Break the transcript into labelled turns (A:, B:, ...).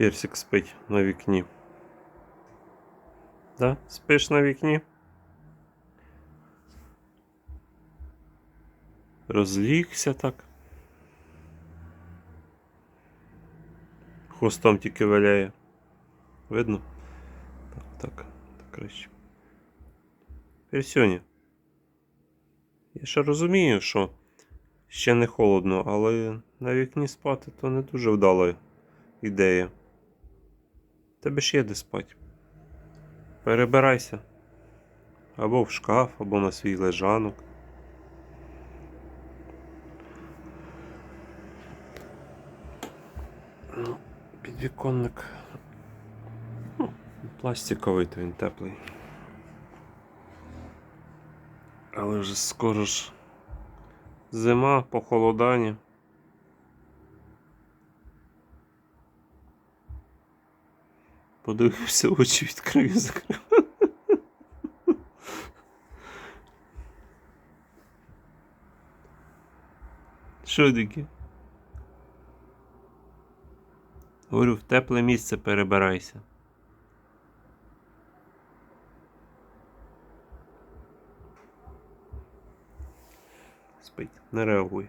A: Персик спить на вікні. Да? Спиш на вікні? Розлігся так. Хвостом тільки валяє. Видно? Так, так, так краще. Персьоні. Я ще розумію, що ще не холодно, але на вікні спати то не дуже вдала ідея. Тебе ж є де спати. Перебирайся. Або в шкаф, або на свій лежанок. Ну, підвіконник. Ну, пластиковий, то він теплий. Але вже скоро ж зима, похолодання. Подивився, очі відкрив і закрив. Що таке? Говорю, в тепле місце перебирайся. Спить, не реагує.